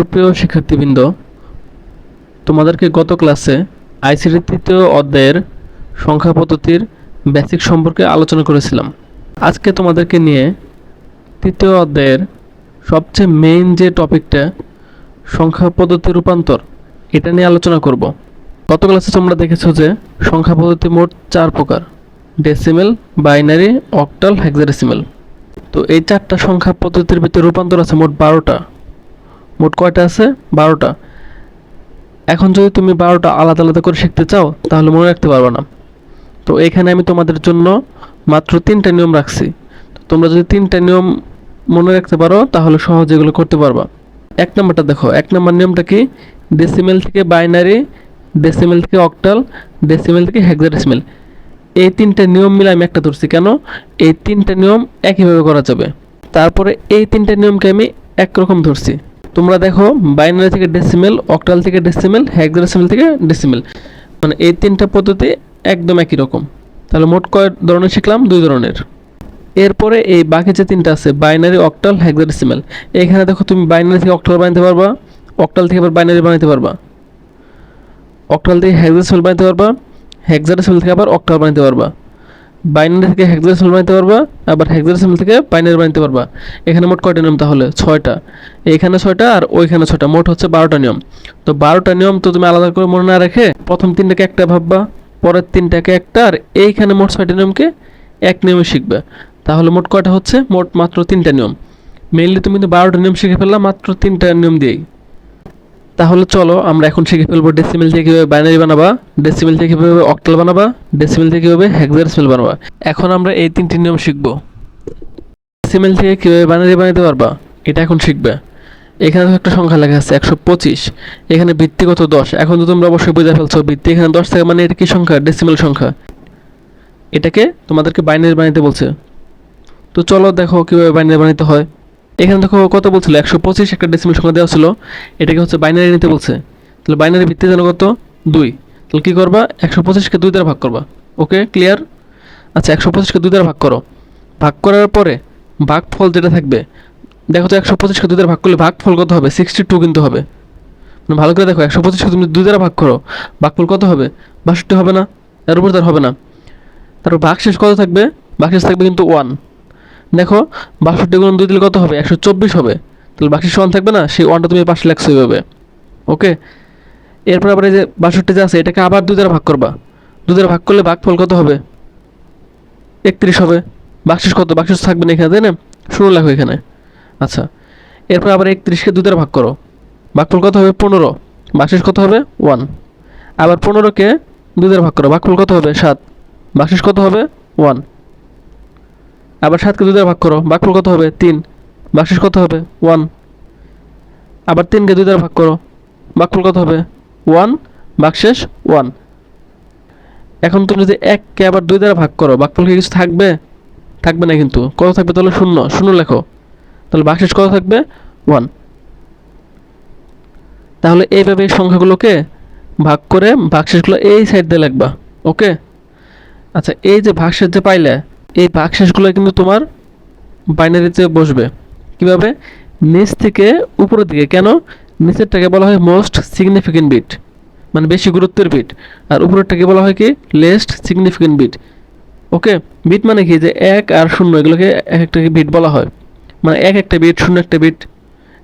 সুপ্রিয় শিক্ষার্থীবৃন্দ, তোমাদেরকে গত ক্লাসে আইসিটি তৃতীয় অধ্যায়ের সংখ্যা পদ্ধতির বেসিক সম্পর্কে আলোচনা করেছিলাম। আজকে তোমাদেরকে নিয়ে তৃতীয় অধ্যায়ের সবচেয়ে মেইন যে টপিকটা সংখ্যা পদ্ধতির রূপান্তর, এটা নিয়ে আলোচনা করব। গত ক্লাসে তোমরা দেখেছ যে সংখ্যা পদ্ধতি মোট চার প্রকার ডেসিমেল বাইনারি অক্টাল হেক্সাডেসিমেল তো এই চারটা সংখ্যা পদ্ধতির ভিতরে রূপান্তর আছে মোট বারোটা। মোট কয়টা আছে? বারোটা। এখন যদি তুমি বারোটা আলাদা আলাদা করে শিখতে চাও, তাহলে মনে রাখতে পারবে না। তো এখানে আমি তোমাদের জন্য মাত্র তিনটা নিয়ম রাখছি। তোমরা যদি তিনটা নিয়ম মনে রাখতে পারো, তাহলে সহজে এগুলো করতে পারবা। এক নম্বরটা দেখো, এক নম্বর নিয়মটা কি? ডেসিমেল থেকে বাইনারি ডেসিমেল থেকে অক্টাল ডেসিমেল থেকে হেক্সাডেসিমেল এই তিনটা নিয়ম মিলে আমি একটা ধরছি কেন? এই তিনটা নিয়ম একইভাবে করা যাবে। তারপরে এই তিনটা নিয়মকে আমি একরকম ধরছি। তোমরা দেখো বাইনারি থেকে ডেসিমেল অক্টাল থেকে ডেসিমেল হেক্সাডেসিমেল থেকে ডেসিমেল মানে এই তিনটা পদ্ধতি একদম একই রকম। তাহলে মোট কয় ধরনের শিখলাম? দুই ধরনের। এরপরে এই বাকি যে তিনটা আছে বাইনারি অক্টাল হেক্সাডেসিমেল এখানে দেখো তুমি বাইনারি থেকে অক্টাল বানাতে পারবা অক্টাল থেকে আবার বাইনারি বানাতে পারবা। অক্টাল থেকে হেক্সাডেসিমেল বানাতে পারবা হেক্সাডেসিমেল থেকে আবার অক্টাল বানাতে পারবা। বাইনারি থেকে হেক্সাডেসিমেল বানাতে পারবা, আবার হেক্সাডেসিমেল থেকে বাইনারি বানাতে পারবা। এখানে মোট কয়টা নিয়ম তাহলে? ছয়টা। এখানে ছয়টা আর ওইখানে ছয়টা। মোট হচ্ছে বারোটা নিয়ম। তো বারোটা নিয়ম তো তুমি আলাদা করে মনে না রেখে প্রথম তিনটাকে একটা ভাববা, পরের তিনটাকে একটা, আর এইখানে মোট ছয়টা নিয়মকে এক নিয়মে শিখবে। তাহলে মোট কয়টা হচ্ছে? মোট মাত্র তিনটা নিয়ম। মেইনলি তুমি কিন্তু বারোটা নিয়ম শিখে ফেললাম মাত্র তিনটা নিয়ম দিয়েই। তাহলে চলো, আমরা এখন শিখে ফেলব ডেসিমেল থেকে কীভাবে বাইনারি বানাবা ডেসিমেল থেকে কীভাবে অক্টাল বানাবা ডেসিমেল থেকে কীভাবে হেক্সাডেসিমেল বানাবা। এখন আমরা এই তিনটি নিয়ম শিখব। ডেসিমেল থেকে কীভাবে বাইনারি বানাতে পারবা, এটা এখন শিখবে। এখানে তো একটা সংখ্যা লেখা আছে, একশো পঁচিশ। এখানে ভিত্তিগত দশ। এখন তো তোমরা অবশ্যই বুঝে ফেলছো, ভিত্তি এখানে দশ থেকে মানে এটা কি সংখ্যা? ডেসিমেল সংখ্যা। এটাকে তোমাদেরকে বাইনারি বানাতে বলছে। তো চলো দেখো কীভাবে বাইনারি বানাতে হয়। এখানে দেখো কত বলছিল? একশো পঁচিশ একটা ডেসিমেল সংখ্যা দেওয়া ছিল। এটাকে হচ্ছে বাইনারি নিতে বলছে। তাহলে বাইনারি ভিত্তি জানো কত? দুই। তাহলে কী করবা? একশো পঁচিশকে দুই দ্বারা ভাগ করবা। ওকে? ক্লিয়ার আচ্ছা একশো পঁচিশকে দুই দ্বারা ভাগ করো। ভাগ করার পরে ভাগ ফল যেটা থাকবে, দেখো তো একশো পঁচিশকে দুই দ্বারা ভাগ করলে ভাগ ফল কত হবে? সিক্সটি টু কিন্তু হবে। মানে ভালো করে দেখো, একশো পঁচিশকে তুমি দুই দ্বারা ভাগ করো, ভাগফল কত হবে? বাষট্টি হবে না, এর উপর তার হবে না। তারপর ভাগ শেষ কত থাকবে? ভাগ শেষ থাকবে কিন্তু ওয়ান দেখো, বাষট্টি গুণ দুই দিলে কত হবে? একশো চব্বিশ হবে। তাহলে বাকি ওয়ান থাকবে না? সেই ওয়ানটা তুমি পাশে লেখছো এইভাবে। ওকে? এরপর আবার এই যে বাষট্টি যে আছে, এটাকে আবার দুই দ্বারা ভাগ করবা। দুই দ্বারা ভাগ করলে ভাগফল কত হবে? একত্রিশ হবে। বাকশেষ কত? বাকশেষ থাকবে না এখানে, তাই না? শুরু লেখো এখানে। আচ্ছা। এরপর আবার একত্রিশকে দুই দ্বারা ভাগ করো। ভাগফল কত হবে? পনেরো। বাকশেষ কত হবে? ওয়ান। আবার পনেরোকে দুই দ্বারা ভাগ করো। ভাগফল কত হবে? সাত। বাকশেষ কত হবে? ওয়ান। আবার সাতকে দুই দ্বারা ভাগ করো। ভাগফল কত হবে? তিন। বাকশেষ কত হবে? ওয়ান। আবার তিনকে দুই দ্বারা ভাগ করো। ভাগফল কত হবে? ওয়ান। বাকশেষ ওয়ান। এখন তুমি যদি এককে আবার দুই দ্বারা ভাগ করো, ভাগফল কি কিছু থাকবে? থাকবে না কিন্তু। কত থাকবে তাহলে শূন্য। শূন্য লেখো। তাহলে বাকশেষ কত থাকবে? ওয়ান। তাহলে এইভাবে এই সংখ্যাগুলোকে ভাগ করে ভাগশেষগুলো এই সাইড দিয়ে লিখবা। ওকে? আচ্ছা এই যে ভাগশেষ যে পাইলে এই ভাগশেষগুলো কিন্তু তোমার বাইনারিতে বসবে। কীভাবে? নিচ থেকে উপরের দিকে। কেন? নিচেরটাকে বলা হয় মোস্ট সিগনিফিকেন্ট বিট মানে বেশি গুরুত্বের বিট আর উপরেরটাকে বলা হয় কি? Least significant bit okay bit মানে কি? যে এক আর শূন্য, এগুলোকে এক একটা বিট বলা হয়। মানে এক একটা বিট শূন্য একটা বিট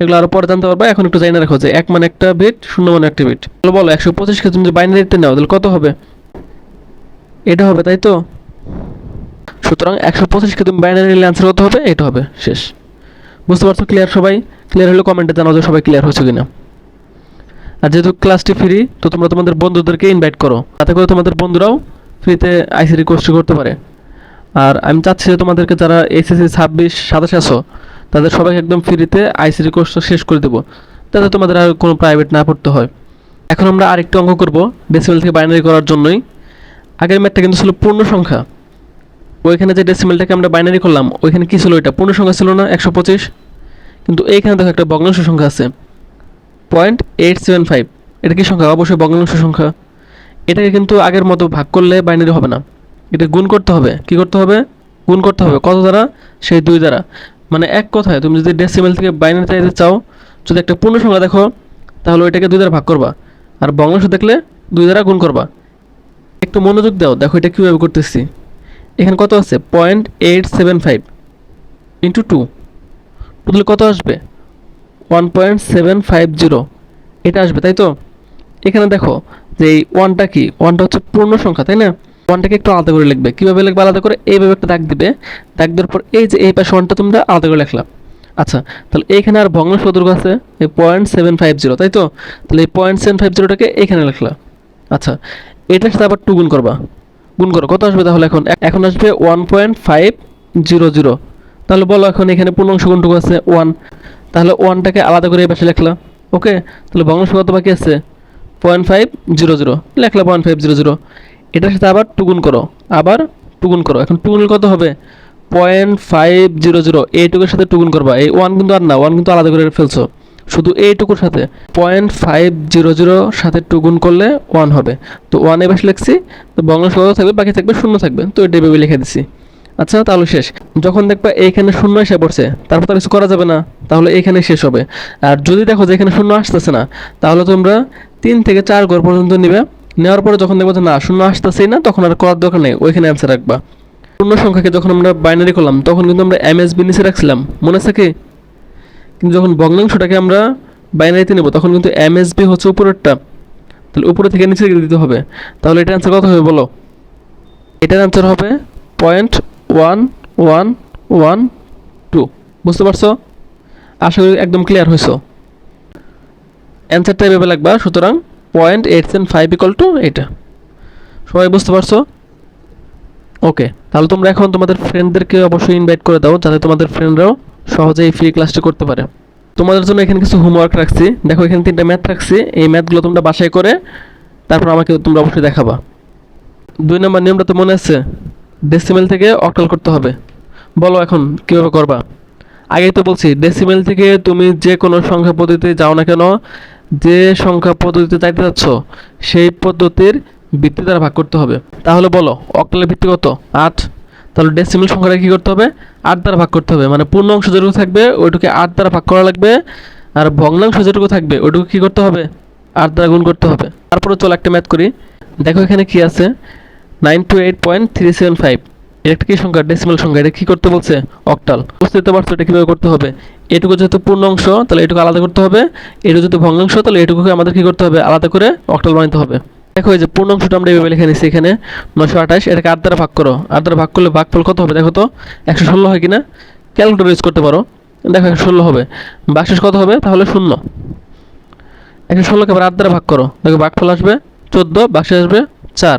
এগুলো আরও পরে জানতে পারবা। এখন একটু জানা রাখো যে এক মানে একটা বিট শূন্য মানে একটা বিট তাহলে বলো, একশো পঁচিশকে তুমি যদি বাইনারিতে নাও, তাহলে কত হবে? এটা হবে, তাই তো? সুতরাং একশো পঁচিশকে তুমি বাইনারি অ্যান্সার কত হবে, এটা হবে, শেষ। বুঝতে পারছ ক্লিয়ার সবাই? ক্লিয়ার হলে কমেন্টে জানাও যে সবাই ক্লিয়ার হয়েছে কিনা। আর যেহেতু ক্লাসটি ফ্রি তো তোমরা তোমাদের বন্ধুদেরকে ইনভাইট করো। তাতে করে তোমাদের বন্ধুরাও ফ্রিতে আইসিডি কোর্সটি করতে পারে। আর আমি চাচ্ছি যে তোমাদেরকে যারা এসএসসি ছাব্বিশ সাতাশে আসো তাদের সবাই একদম ফ্রিতে আইসিডি কোর্সটা শেষ করে দেবো। তাতে তোমাদের আর কোনো প্রাইভেট না পড়তে হয়। এখন আমরা আরেকটি অঙ্ক করব ডেসিমেল থেকে বাইনারি করার জন্যই। আগের ম্যাথটা কিন্তু ছিল পূর্ণ সংখ্যা। ওইখানে যে ডেসিমেলটাকে আমরা বাইনারি করলাম, ওইখানে কী ছিল ওইটা? পূর্ণ সংখ্যা ছিল না, একশো পঁচিশ। কিন্তু এইখানে দেখো একটা ভগ্নাংশ সংখ্যা আছে। পয়েন্ট এইট সেভেন ফাইভ এটা কি সংখ্যা? অবশ্যই ভগ্নাংশ সংখ্যা। এটাকে কিন্তু আগের মতো ভাগ করলে বাইনারি হবে না। এটা গুণ করতে হবে। কি করতে হবে? গুণ করতে হবে। কত দ্বারা? সেই দুই দ্বারা। মানে এক কথায়, তুমি যদি ডেসিমেল থেকে বাইনারি চাইতে চাও, যদি একটা পূর্ণ সংখ্যা দেখো, তাহলে ওইটাকে দুই দ্বারা ভাগ করবা। আর ভগ্নাংশ দেখলে দুই দ্বারা গুণ করবা। একটু মনোযোগ দাও। দেখো এটা কীভাবে করতেছি। এখানে কত আছে? Point eight seven five into two তাহলে কত আসবে? One point seven five zero এটা আসবে, তাই তো? এখানে দেখো যে এই ওয়ানটা কি? ওয়ানটা হচ্ছে পূর্ণ সংখ্যা, তাই না? ওয়ানটাকে একটু আলাদা করে লিখবে। কীভাবে লিখবে? আলাদা করে এইভাবে একটা দাগ দিবে। দাগ দেওয়ার পর এই যে এই পাশে ওয়ানটা তোমরা আলাদা করে লিখলাম আচ্ছা তাহলে এইখানে আর ভগ্নাংশ কতটুকু আছে? এই পয়েন্ট সেভেন ফাইভ জিরো তাই তো? তাহলে এই পয়েন্ট সেভেন ফাইভ জিরোটাকে এখানে লিখলাম আচ্ছা এটার সাথে আবার টু গুণ করবা। গুণ করো। কত আসবে তাহলে এখন? এখন আসবে one point five zero zero তাহলে বলো এখন এখানে পূর্ণাংশ কোনটুকু আছে? ওয়ান তাহলে ওয়ানটাকে আলাদা করে পাশে লিখলাম ওকে? তাহলে ভগ্নাংশ কত বাকি আছে? পয়েন্ট ফাইভ জিরো জিরো লেখলা পয়েন্ট ফাইভ জিরো জিরো এটার সাথে আবার টুগুন করো। আবার টুগুন করো। এখন টুগুন কত হবে? পয়েন্ট ফাইভ জিরো জিরো এইটুকুর সাথে টুগুন করবা। এই ওয়ান কিন্তু আর না ওয়ান কিন্তু আলাদা করে ফেলছো। শুধু এইটুকুর সাথে। পয়েন্ট ফাইভ জিরো জিরো সাথে টুগুন করলে ওয়ান হবে। তো ওয়ান এ এবার লিখছি, তো ভগ্নাংশ কত থাকবে, বাকি থাকবে শূন্য থাকবে। তো এটা এভাবে লিখে দিছি। আচ্ছা তাহলে শেষ। যখন দেখবা এইখানে শূন্য এসে পড়ছে, তারপর তার কিছু করা যাবে না, তাহলে এইখানে শেষ হবে। আর যদি দেখো যে এখানে শূন্য আসতেছে না, তাহলে তোমরা তিন থেকে চার ঘর পর্যন্ত নিবে। নেওয়ার পরে যখন দেখব যে না, শূন্য আসতেছেই না, তখন আর করার দরকার নেই, ওইখানে অ্যান্সার রাখবা। পূর্ণ সংখ্যাকে যখন আমরা বাইনারি করলাম, তখন কিন্তু আমরা এম এস বি নিচে রাখছিলাম। মনে আছে কি? কিন্তু যখন ভগ্নাংশটাকে আমরা বাইনারিতে নেব, তখন কিন্তু এমএসবি হচ্ছে উপরেরটা। তাহলে উপরে থেকে নিচে দিতে হবে। তাহলে এটার অ্যান্সার কত হবে বলো? এটার অ্যান্সার হবে point one one one two বুঝতে পারছ? আশা করি একদম ক্লিয়ার হয়েছো। অ্যান্সারটা এভাবে লাগবা, সুতরাং point eight seven five equal to এটা সবাই বুঝতে পারছ? ওকে তাহলে তোমরা এখন তোমাদের ফ্রেন্ডদেরকে অবশ্যই ইনভাইট করে দাও, যাতে তোমাদের ফ্রেন্ডরাও সহজেই ফ্রি ক্লাসটা করতে পারে। তোমাদের জন্য এখানে কিছু হোমওয়ার্ক রাখছি। দেখো, এখানে তিনটা ম্যাথ রাখছি। এই ম্যাথগুলো তোমরা বাসায় করে তারপর আমাকে তোমরা অবশ্যই দেখাবা। দুই নম্বর নিয়মটা তো মনে আছে? ডেসিমেল থেকে অক্টাল করতে হবে। বলো এখন, কীভাবে করবা? আগেই তো বলছি ডেসিমেল থেকে তুমি যে কোনো সংখ্যা পদ্ধতিতে যাও না কেন, যে সংখ্যা পদ্ধতিতে চাইতে চাচ্ছ সেই পদ্ধতির ভিত্তি দ্বারা ভাগ করতে হবে। তাহলে বলো অক্টালের ভিত্তি কত? আট। তাহলে ডেসিমেল সংখ্যাটা কী করতে হবে? আট দ্বারা ভাগ করতে হবে। মানে পূর্ণ অংশ যেটুকু থাকবে, ওইটুকু আট দ্বারা ভাগ করা লাগবে। আর ভগ্নাংশ যেটুকু থাকবে, ওইটুকু কী করতে হবে? আট দ্বারা গুণ করতে হবে। তারপরে চলো একটা ম্যাথ করি। দেখো এখানে কি আছে? Nine two eight point three seven five এটা কি সংখ্যা? ডেসিমাল সংখ্যা। এটা কী করতে বলছে? অক্টাল বুঝতে পারছ এটা কীভাবে করতে হবে? এটুকু যেহেতু পূর্ণ অংশ, তাহলে এটুকু আলাদা করতে হবে। এটুকু যেহেতু ভগ্নাংশ, তাহলে এটুকুকে আমাদের কি করতে হবে? আলাদা করে অক্টাল বানাতে হবে। দেখো এই যে পূর্ণ অংশটা আমরা এইভাবে লিখে নিচ্ছি এখানে নশো আঠাশ, এটাকে আট দ্বারা ভাগ করো। আট দ্বারা ভাগ করলে ভাগফল কত হবে দেখো তো? একশো ষোলো হয় কিনা? ক্যালকুলেটর ইউজ করতে পারো। দেখো একশো ষোলো হবে। বাকশেষ কত হবে? তাহলে শূন্য। একশো ষোলোকে আবার আট দ্বারা ভাগ করো। দেখো ভাগফল আসবে চোদ্দ বাক্সে আসবে চার।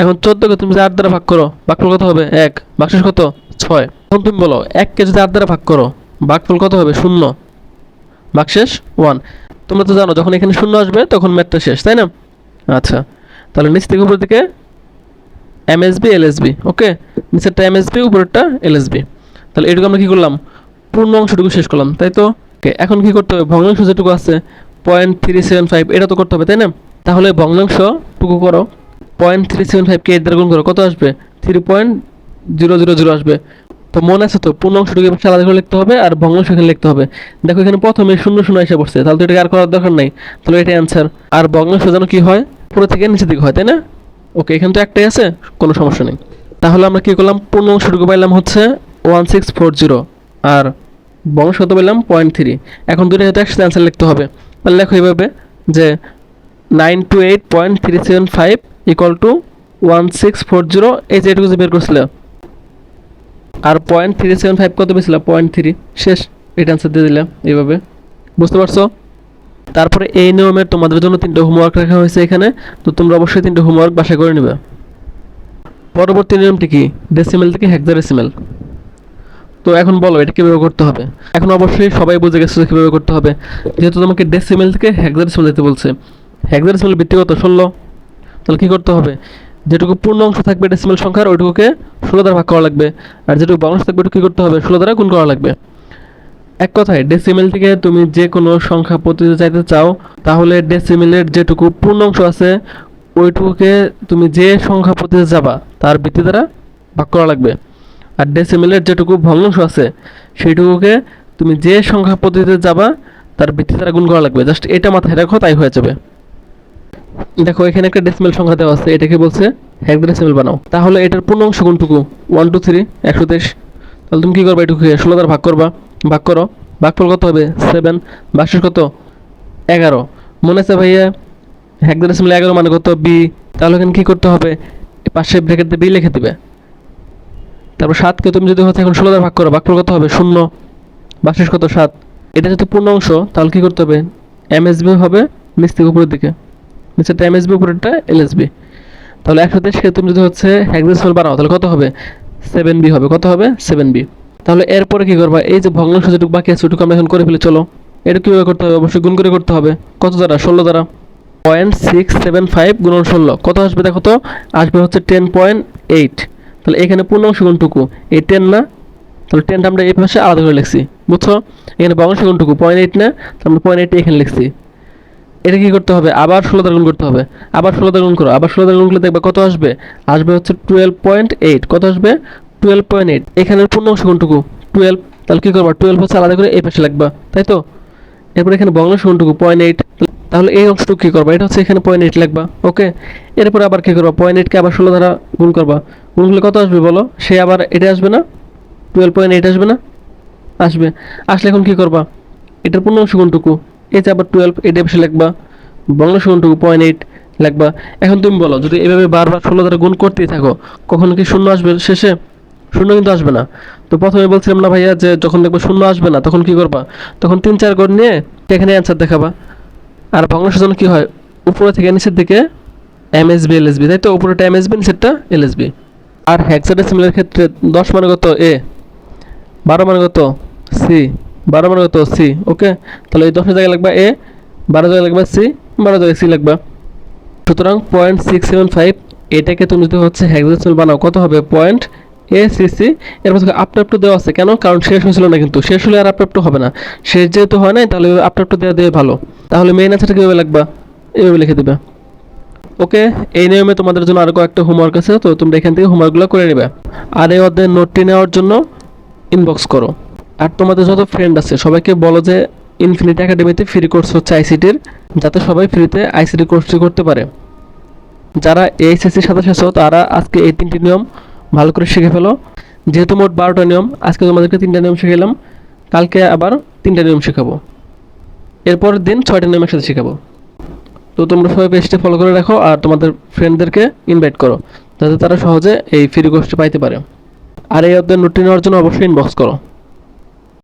এখন চোদ্দোকে তুমি যদি আট দ্বারা ভাগ করো, ভাগফল কত হবে? এক। বাক্সেস কত? ছয়। এখন তুমি বলো, এককে যদি আট দ্বারা ভাগ করো, ভাগফল কত হবে? শূন্য। বাক্সেস ওয়ান। তোমরা তো জানো, যখন এখানে শূন্য আসবে, তখন ম্যাথটা শেষ, তাই না? আচ্ছা। তাহলে নিচ থেকে উপর দিকে এমএসবি এলএসবি ওকে নিচেরটা এমএসবি উপরেরটা এলএসবি তাহলে এটুকু আমরা কী করলাম? পূর্ণ অংশটুকু শেষ করলাম, তাই তো? ওকে এখন কী করতে হবে? ভগ্নাংশ যেটুকু আছে পয়েন্ট থ্রি সেভেন ফাইভ এটা তো করতে হবে, তাই না? তাহলে ভগ্নাংশটুকু করো পয়েন্ট থ্রি সেভেন ফাইভকে দ্বারা গুণ করো, কত আসবে? Three point zero zero zero আসবে। তো মনে আছে তো, পূর্ণ অংশটুকু আলাদা করে লিখতে হবে আর ভগ্নাংশ এখানে লিখতে হবে। দেখো এখানে প্রথমে শূন্য শূন্য এসে পড়ছে, তাহলে তো এটাকে আর করার দরকার নেই। তাহলে এটা অ্যান্সার আর ভগ্নাংশ যেন কি হয়? পুরো থেকে নিচের দিকে হয়, তাই না? ওকে, এখানে তো একটাই আছে, কোনো সমস্যা নেই। তাহলে আমরা কী করলাম? পূর্ণ অংশটুকু পাইলাম হচ্ছে ওয়ান সিক্স ফোর জিরো আর বংশ কত পেলাম পয়েন্ট থ্রি এখন দুটো হয়তো একসাথে অ্যান্সার লিখতে হবে। তাহলে লেখো এইভাবে যে nine two eight point three seven five equal to one six four zero এই যে এটুকু বের করছিল। আর পয়েন্ট থ্রি সেভেন ফাইভ কত পেয়েছিল? পয়েন্ট থ্রি শেষ, এটা অ্যান্সার দিয়ে দিলাম এইভাবে। বুঝতে পারছ? তারপরে এই নিয়মের তোমাদের জন্য তিনটে হোমওয়ার্ক রাখা হয়েছে এখানে। তো তোমরা অবশ্যই তিনটে হোমওয়ার্ক বাসা করে নেবে। পরবর্তী নিয়মটি কি? ডেসিমেল থেকে হেক্সাডেসিমেল তো এখন বলো, এটা কীভাবে করতে হবে? এখন অবশ্যই সবাই বুঝে গেছে যে কীভাবে করতে হবে। যেহেতু তোমাকে ডেসিমেল থেকে হেক্সাডেসিমেল দিতে বলছে হেক্সাডেসিমেল ভিত্তিগত ষোলো। তাহলে কী করতে হবে? যেটুকু পূর্ণ অংশ থাকবে ডেসিমেল সংখ্যার, ওইটুকুকে ষোলো দ্বারা ভাগ করা লাগবে। আর যেটুকু বাউন্স থাকবে, ওইটুকু কী করতে হবে? ষোলো দ্বারা গুণ করা লাগবে। এক কথায় ডেসিমেল থেকে তুমি যে কোনো সংখ্যা পদ্ধতিতে চাইতে চাও, তাহলে ডেসিমেলের যেটুকু পূর্ণ অংশ আছে, ওইটুকুকে তুমি যে সংখ্যা পদ্ধতিতে যাবা, তার ভিত্তি দ্বারা ভাগ করা লাগবে। আর ডেসিমেলের যেটুকু ভগ্নাংশ আছে, সেইটুকুকে তুমি যে সংখ্যা পদ্ধতিতে যাবা, তার ভিত্তি দ্বারা গুণ করা লাগবে। জাস্ট এটা মাথায় রাখো, তাই হয়ে যাবে। দেখো, এখানে একটা ডেসিমেল সংখ্যা দেওয়া আছে, এটাকে বলছে হেক্সাডেসিমেল বানাও। তাহলে এটার পূর্ণ অংশ কোনটুকু? ওয়ান টু থ্রি একশো তেইশ। তাহলে তুমি কী করবা? এটুকু ষোলো দ্বারা ভাগ করবা। ভাগ করো। ভাগফল কত হবে? সেভেন বাক্সের কত? এগারো। মনে আছে ভাইয়া? হেক্সাডেসিমেল এগারো মানে কত? বি তাহলে এখানে কী করতে হবে? পাশে ব্র্যাকেট দিয়ে বি লিখে দিবে। তারপর সাতকে তুমি যদি হচ্ছে এখন ষোলো দ্বারা ভাগ করো, ভাগফল কত হবে? শূন্য। বাক্সের কত? সাত। এটা যদি পূর্ণ অংশ, তাহলে কী করতে হবে? এমএসবি হবে নিচ থেকে উপরের দিকে। নিচেরটা এমএসবি উপরেরটা এলএসবি তাহলে একশো তেইশকে তুমি যদি হচ্ছে হেক্সাডেসিমাল বানাও, তাহলে কত হবে? সেভেন বি হবে। কত হবে? সেভেন বি তাহলে এরপরে কি করবা? এই যে ভগ্নাংশ যেটুকু বাকি আছে, ওটুকু আমরা এখন করে ফেলি, চলো। এটা কীভাবে করতে হবে? অবশ্যই গুণ করে করতে হবে। কত দ্বারা? ষোলো দ্বারা। পয়েন্ট সিক্স সেভেন ফাইভ গুণন ষোলো। কত আসবে দেখো তো? আসবে হচ্ছে টেন পয়েন্ট এইট তাহলে এখানে পূর্ণাংশ গুণটুকু। এই টেন না? তাহলে টেনটা আমরা এই পাশে আলাদা করে লিখছি। বুঝছ? এখানে ভগ্নাংশ গুণটুকু। পয়েন্ট এইট না? তাহলে পয়েন্ট এইট এখানে লিখছি। এটা কি করতে হবে? আবার ষোলো দ্বারা গুণ করতে হবে। আবার ষোলো দ্বারা গুণ করো। আবার ষোলো দ্বারা গুণ করলে দেখবে কত আসবে? আসবে হচ্ছে টুয়েলভ পয়েন্ট এইট কত আসবে? টুয়েলভ পয়েন্ট এইট এখানের পূর্ণাংশ কোনটুকু? টুয়েলভ তাহলে কী করবা? টুয়েলভ হচ্ছে আলাদা করে এই পাশে লাগবা, তাই তো? এরপর এখানে ভগ্নাংশ কোনটুকু? পয়েন্ট এইট তাহলে এই অংশটুকু কী করবা? এটা হচ্ছে এখানে পয়েন্ট এইট লাগবা ওকে এরপরে আবার কী করবা? পয়েন্ট এইটকে আবার ষোলো দ্বারা গুণ করবা। গুণ করলে কত আসবে বলো? সে আবার এটা আসবে না? টুয়েলভ পয়েন্ট এইট আসবে না? আসবে। আসলে এখন কী করবা? এটার পূর্ণাংশ কোনটুকু? এই যে আবার টুয়েলভ এটা পাশে লিখবা বাংলা কোনটুকু? পয়েন্ট এইট লাগবা। এখন তুমি বলো, যদি এভাবে বারবার ষোলো দ্বারা গুণ করতেই থাকো, কখনো কি শূন্য আসবে শেষে? শূন্য কিন্তু আসবে না। তো প্রথমে বলছিলাম না ভাইয়া যে যখন দেখবে শূন্য আসবে না, তখন কি করবা? তখন তিন চার গড় নিয়ে এখানে অ্যান্সার দেখাবা। আর ভগ্নাংশের জন্য কি হয়? উপরে থেকে নিচের দিকে M S B L S B তাই তো? উপরেটা এমএসবি নিচেরটা এল এস বি আর হেক্সাডেসিমেলের ক্ষেত্রে দশ মানে কত? এ বারো মানে কত? সি বারো মানে কত? সি ওকে তাহলে এই দশের জায়গায় লাগবা এ বারো জায়গায় লাগবা সি বারো জায়গায় সি লাগবা। সুতরাং পয়েন্ট সিক্স সেভেন ফাইভ এটাকে তুমি যদি হচ্ছে হেক্সাডেসিমেল বানাও, কত হবে? পয়েন্ট এ সি সি এরপর থেকে আপটু দেওয়া আছে। কেন? কারণ শেষ হয়েছিল না কিন্তু। শেষ হলে আর আপটু হবে না। শেষ যেহেতু হয় নাই, তাহলে আপটু দেওয়া দিয়ে ভালো। তাহলে মেইন আনসারটা কীভাবে লাগবা? এভাবে লিখে দেবে। ওকে? এই নিয়মে তোমাদের জন্য আরও কয়েকটা হোমওয়ার্ক আছে, তো তোমরা এখান থেকে হোমওয়ার্কগুলো করে নেবে। আর এই অধ্যায়ের নোটটি নেওয়ার জন্য ইনবক্স করো। আর তোমাদের যত ফ্রেন্ড আছে, সবাইকে বলো যে ইনফিনিটি একাডেমিতে ফ্রি কোর্স হচ্ছে আইসিটির যাতে সবাই ফ্রিতে আইসিটি কোর্সটি করতে পারে। যারা এইচএসসির সাথে শেষ তারা আজকে এই তিনটি নিয়ম ভালো করে শিখে ফেলো। যেহেতু মোট বারোটা নিয়ম, আজকে তোমাদেরকে তিনটা নিয়ম শিখালাম কালকে আবার তিনটা নিয়ম শেখাবো। এরপর দিন ছয়টা নিয়ম একসাথে শেখাবো। তো তোমরা সবাই পেজটা ফলো করে রাখো আর তোমাদের ফ্রেন্ডদেরকে ইনভাইট করো, যাতে তারা সহজে এই ফ্রি কোর্সটি পাইতে পারে। আর এই অধ্যায় নোটটি নেওয়ার জন্য অবশ্যই ইনবক্স করো।